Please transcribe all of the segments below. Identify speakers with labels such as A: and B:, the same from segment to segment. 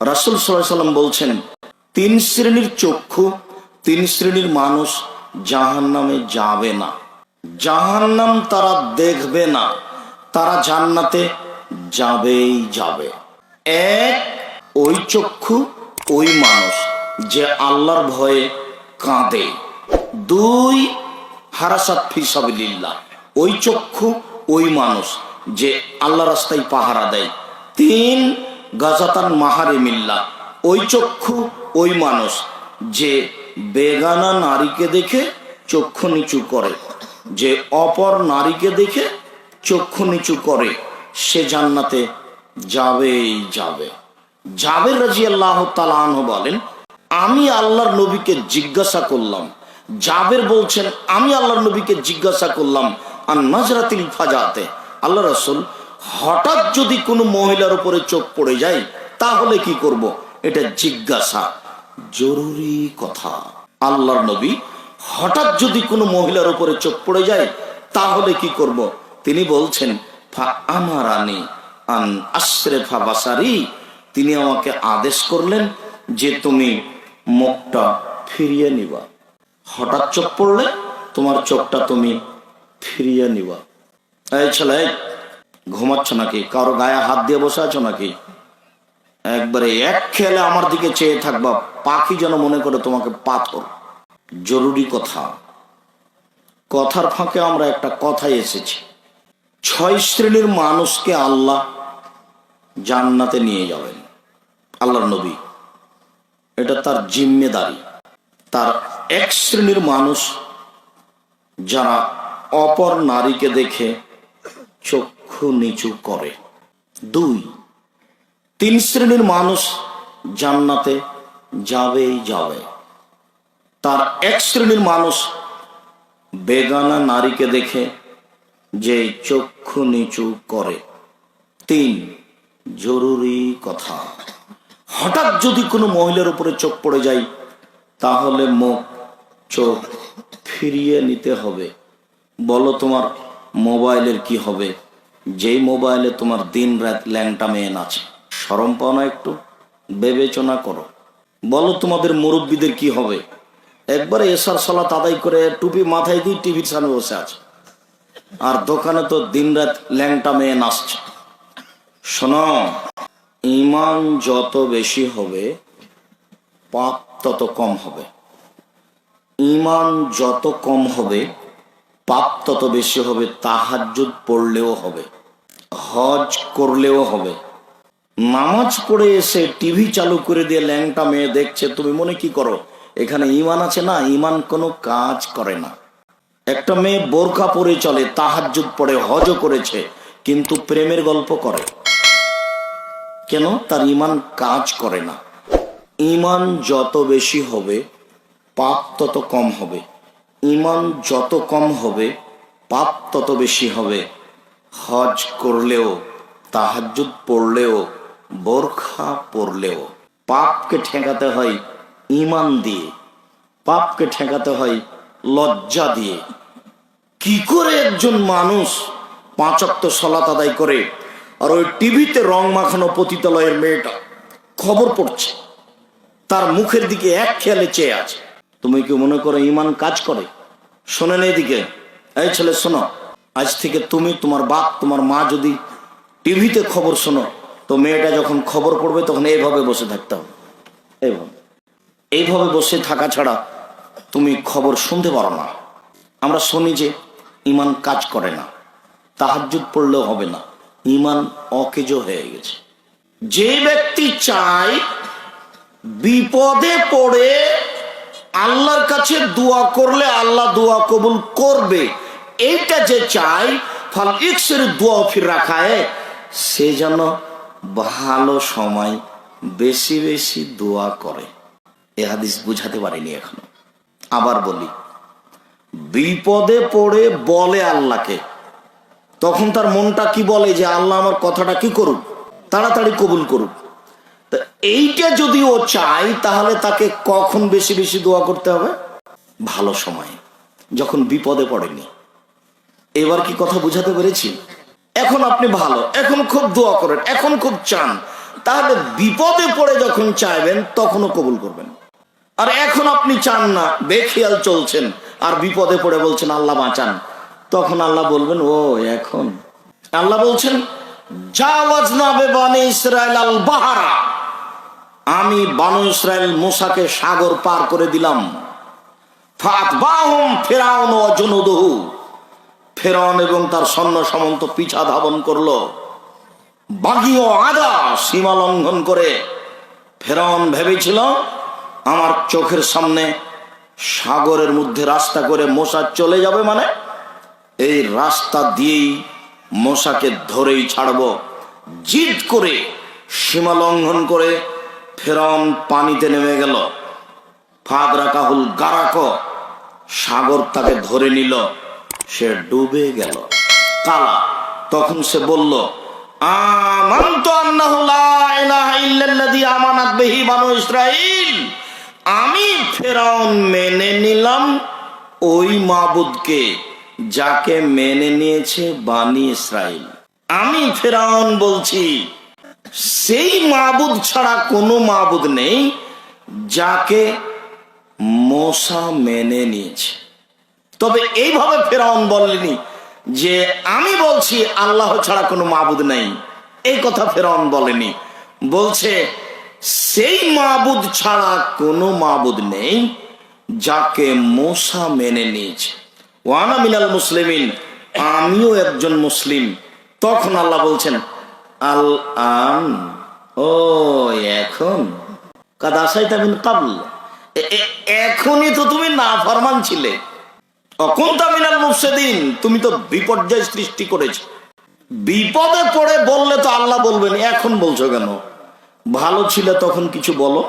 A: রাসুল সাল্লাম বলছেন, তিন শ্রেণির চক্ষু, তিন শ্রেণির মানুষ জাহান নামে যাবে না। জাহান নাম তারা দেখবে না, তারা জান্নাতে যাবেই যাবে। এক, ওই চক্ষু, ওই মানুষ যে আল্লাহর ভয়ে কাঁদে। দুই, হারাসাত ফিসাবিল্লাহ ওই চক্ষু, ওই মানুষ যে আল্লাহ রাস্তায় পাহারা দেয়। তিন গাজাতান মাহারে মিল্লা। ওই চক্ষু, ওই মানুষ যে বেগানা নারীকে দেখে চক্ষু নিচু করে, যে অপর নারীকে দেখে চক্ষু নিচু করে, সে জান্নাতে যাবেই যাবে। জাবের রাজি আল্লাহ তালাহ বলেন, আমি আল্লাহর নবীকে জিজ্ঞাসা করলাম। জাবের বলছেন, আমি আল্লাহর নবীকে জিজ্ঞাসা করলাম আর নজরাতিল ফাজাতে। আল্লাহ রসুল হঠাৎ যদি কোনো মহিলার উপরে চোখ পড়ে যায়, তাহলে কি করব? এটা জিজ্ঞাসা। জরুরি কথা। আল্লাহর নবী হঠাৎ যদি কোনো মহিলার উপরে চোখ পড়ে যায়, তাহলে কি করব? তিনি বলছেন, ফা আমারানি আন আশরেফা বাসারি। তিনি আমাকে আদেশ করলেন যে তুমি মুখটা ফিরিয়ে নিবা। হঠাৎ চোখ পড়লে, তোমার চোখটা তুমি ফিরিয়ে নিবা। এই ছেলে ঘুমাচ্ছ নাকি? কারও গায়ে হাত দিয়ে বসে আছো নাকি? একবারে এক খেলে আমার দিকে চেয়ে থাকবা পাখি যেন মনে করে তোমাকে পাথর। জরুরি কথা। কথার ফাঁকে আমরা একটা কথায় এসেছি। ছয় শ্রেণির মানুষকে আল্লাহ জান্নাতে নিয়ে যাবেন। আল্লাহর নবী। এটা তার জিম্মেদারি। তার এক শ্রেণির মানুষ যারা অপর নারীকে দেখে চক্ষু নিচু করে। দুই, তিন শ্রেণির মানুষ জান্নাতে যাবেই যাবে। তার এক শ্রেণির মানুষ বেগানা নারীকে দেখে যে চক্ষু নিচু করে। তিন, জরুরি কথা। হঠাৎ যদি কোনো মহিলার উপরে চোখ পড়ে যায়, তাহলে মুখ, চোখ ফিরিয়ে নিতে হবে। বলো তোমার মোবাইলের কি হবে? যেই মোবাইলে তোমার দিন রাত ল্যাংটা মেয়ে নাচে সরম পাও না একটু, বিবেচনা করো। বলো তোমাদের মুরব্বীদের কি হবে? একবারে এসার সলাত আদায় করে টুপি মাথায় দিয়ে টিভির সামনে বসে আছে। আর দোকানে তো দিনরাত ল্যাংটা মেয়ে নাচছে শোনো, ইমান যত বেশি হবে, পাপ তত কম হবে। ইমান যত কম হবে, পাপ তত বেশি হবে, তাহাজ্জুদ পড়লেও হবে। হজ করলেও হবে। নামাজ পড়ে এসে টিভি চালু করে দিয়ে ল্যাংটা মেয়ে দেখছে, তুমি মনে কি করো? এখানে ইমান আছে না? ইমান কোনো কাজ করে না। একটা মেয়ে বোরকা পরে চলে, তাহাজ্জুদ পড়ে, হজও করেছে, কিন্তু প্রেমের গল্প করে। কেন? তার ইমান কাজ করে না। ইমান যত বেশি হবে, পাপ তত কম হবে। ইমান যত কম হবে, পাপ তত বেশি হবে। হজ করলেও, তাহাজ্জুদ পড়লেও, বোরখা পড়লেও পাপকে ঠেকাতে হয় ইমান দিয়ে, পাপকে ঠেকাতে হয় লজ্জা দিয়ে। কি করে একজন মানুষ পাঁচক্ত সলাত আদায় করে? আর ওই টিভিতে রং মাখানো পতিতালয়ের মেয়েটা খবর পড়ছে। তার মুখের দিকে এক খেয়ালে চেয়ে আছে। তুমি কি মনে করো ইমান কাজ করে? শোনেন এইদিকে এই ছেলে, শোনো। আজ থেকে তুমি তোমার বাপ, তোমার মা যদি টিভিতে খবর শোনো, তো মেয়েটা যখন খবর পড়বে তখন এইভাবে বসে থাকতে হবে। এইভাবে। এইভাবে বসে থাকা ছাড়া তুমি খবর শুনতে পারো না। আমরা শুনি যে ইমান কাজ করে না, তাহাজ্জুদ পড়লেও হবে না, ইমান অকেজ হয়ে গেছে। যে ব্যক্তি চায় বিপদে পড়ে, আল্লাহর কাছে দোয়া করলে আল্লাহ দোয়া কবুল করবে এইটা যে চাই ফল ইকসের দোয়া ফির রাখায়, সে যেন ভালো সময় বেশি বেশি দোয়া করে। এ হাদিস বুঝাতে পারিনি এখনও। আবার বলি, বিপদে পড়ে বলে আল্লাহকে, তখন তার মনটা কি বলে যে আল্লাহ আমার কথাটা কি করুক, তাড়াতাড়ি কবুল করুক। তা এইটা যদি ও চায়, তাহলে তাকে কখন বেশি বেশি দোয়া করতে হবে? ভালো সময়, যখন বিপদে পড়েনি। এবার কি কথা বুঝাতে পেরেছি? এখন আপনি ভালো, এখন খুব দোয়া করেন, এখন খুব চান। তাহলে বিপদে পড়ে যখন চাইবেন, তখনও কবুল করবেন। আর এখন আপনি চান না, বেখেয়াল চলছেন, আর বিপদে পড়ে বলছেন, আল্লাহ বাঁচান। তখন আল্লাহ বলবেন, ও, এখন। আল্লাহ বলছেন আমি বানু ইসরায়েল মুসাকে সাগর পার করে দিলাম। ফাতবাহুম ফেরাউন ও ফেরাউন এবং তার সৈন্য সামন্ত পিছা ধাবন করল। বাগিও আদা সীমা লঙ্ঘন করে ফেরন ভেবেছিল, আমার চোখের সামনে সাগরের মধ্যে রাস্তা করে মশা চলে যাবে মানে? এই রাস্তা দিয়েই মশাকে ধরেই ছাড়ব। জিদ করে সীমা লঙ্ঘন করে ফেরন পানিতে নেমে গেল। ফাদরা কাহুল গারাক সাগর তাকে ধরে নিল। সে ডুবে গেল। কালা তখন সে বলল আমি ফেরাউন মেনে নিলাম ওই মাবুদকে, যাকে মেনে নিয়েছে বানি ইসরাইল আমি ফেরাউন বলছি, সেই মাবুদ ছাড়া কোনো মাবুদ নেই, যাকে মশা মেনে নিয়েছে। তবে এইভাবে ফেরাউন বললেনি যে, আমি বলছি, আল্লাহ ছাড়া কোনো মাবুদ নেই। এই কথা ফেরাউন বলেনি। বলছে, সেই মাবুদ ছাড়া কোনো মাবুদ নেই যাকে মশা মেনে নিয়েছে। ওয়ানা মিনাল মুসলিমিন, আমিও একজন মুসলিম। তখন আল্লাহ বলছেন আল আন ও, এখন? কাদাসাই তামিন কাবল। এখনই তো তুমি না ফরমান ছিলে। মিনাল মুফসিদিন? তুমি তো বিপর্যয় সৃষ্টি করেছ। বিপদে পড়ে বললে তো আল্লাহ বলবেন, এখন বলছো কেন? ভালো ছিল তখন কিছু বলো?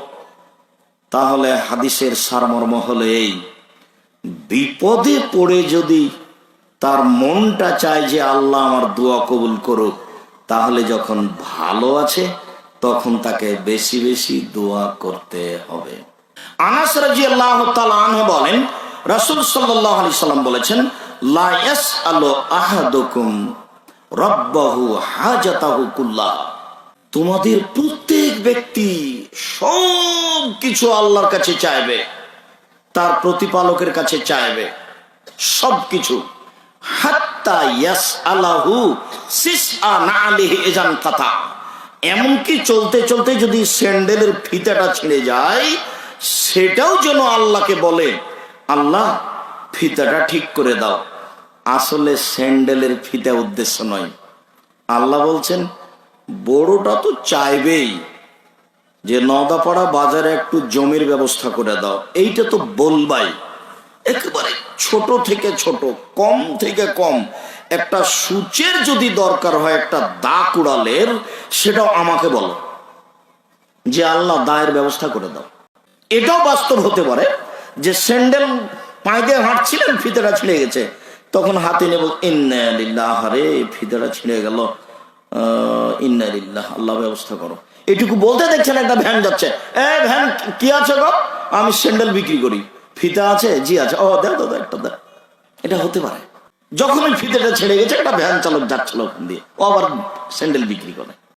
A: তাহলে হাদিসের সারমর্ম হলো এই, বিপদে পড়ে যদি তার মনটা চায় যে আল্লাহ আমার দোয়া কবুল করুক, তাহলে যখন ভালো আছে, তখন তাকে বেশি বেশি দোয়া করতে হবে। আনাস রাজি আল্লাহ বলেন রাসূল আলাইহি সাল্লাম বলেছেন রাব্বাহু হাজাতাহু তোমাদের প্রত্যেক ব্যক্তি সব কিছু আল্লাহর কাছে চাইবে, তার প্রতিপালকের কাছে চাইবে এজান কথা এমনকি চলতে চলতে যদি স্যান্ডেলের ফিতাটা ছিঁড়ে যায়, সেটাও যেন আল্লাহকে বলে। আল্লাহ, ফিতাটা ঠিক করে দাও। আসলে স্যান্ডেলের ফিতা উদ্দেশ্য নয়। আল্লাহ বলছেন, বড়টা তো চাইবেই। যে নদাপাড়া বাজারে একটু জমির ব্যবস্থা করে দাও। এইটা তো বলবাই। একেবারে ছোট থেকে ছোট, কম থেকে কম। একটা সূচের যদি দরকার হয়, একটা দা কুড়ালের সেটাও আমাকে বলো। যে আল্লাহ দায়ের ব্যবস্থা করে দাও। এটাও বাস্তব হতে পারে। যে স্যান্ডেল পায়ে দিয়ে হাঁটছিলেন, ফিতেটা ছিঁড়ে গেছে। তখন হাতে নেব ইন্নালিল্লাহ রে ছিঁড়ে গেল। ইন্নালিল্লাহ আল্লাহ ব্যবস্থা করো। এটুকু বলতে দেখছেন একটা ভ্যান যাচ্ছে। এ, ভ্যান কি আছে গো? আমি স্যান্ডেল বিক্রি করি। ফিতা আছে, জি আছে। ও দেখ দাদা একটা দেখ এটা হতে পারে। যখন ওই ফিতেটা ছেড়ে গেছে, একটা ভ্যান চালক যাচ্ছিল ওখান দিয়ে। ও আবার স্যান্ডেল বিক্রি করে।